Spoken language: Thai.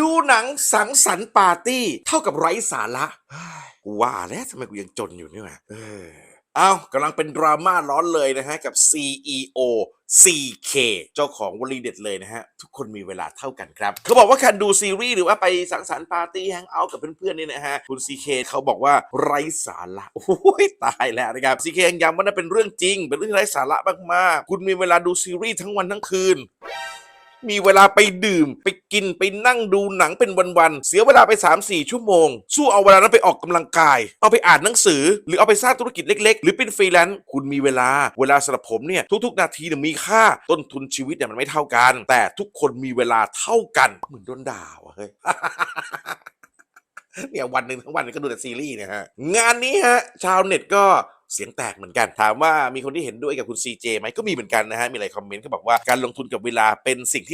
ดูหนังสังสรรค์ปาร์ตี้ เท่ากับไร้สาระกูว่าแล้วทำไมกูยังจนอยู่นี่วะเออเอากำลังเป็นดราม่าร้อนเลยนะฮะ กับ CEO CK เจ้าของวลีเด็ดเลยนะฮะ ทุกคนมีเวลาเท่ากันครับ เขาบอกว่าการดูซีรีส์หรือว่าไปสังสรรค์ปาร์ตี้แฮงเอาท์กับเพื่อนๆนี่นะฮะ คุณ CK เขาบอกว่าไร้สาระโอ้ยตายแล้วนะครับ CK ยังย้ำว่านั่นเป็นเรื่องจริง เป็นเรื่องไร้สาระมากๆ คุณมีเวลาดูซีรีส์ทั้งวันทั้งคืน มีเวลาไปดื่ม ไปกินไปนั่งดูหนังเป็นวันๆเสียเวลาไป 3-4 ชั่วโมง สู้เอาเวลานั้นไปออกกำลังกาย เอาไปอ่านหนังสือ หรือเอาไปสร้างธุรกิจเล็ก ๆ หรือเป็นฟรีแลนซ์คุณมีเวลาเวลาสำหรับผมเนี่ยทุก ๆ นาทีเนี่ยมีค่าต้นทุนชีวิตเนี่ยมันไม่เท่ากัน แต่ทุกคนมีเวลาเท่ากันเหมือนโดนด่าว่ะเฮ้ยเนี่ยวันหนึ่งทั้งวันก็ดูแต่ซีรีส์เนี่ยฮะงานนี้ฮะชาวเน็ตก็เสียงแตกเหมือนกัน ถามว่ามีคนที่เห็นด้วยกับคุณ CJ ไหมก็มีเหมือนกันนะฮะ มีหลายคอมเมนต์เขาบอกว่าการลงทุนกับเวลาเป็นสิ่งที่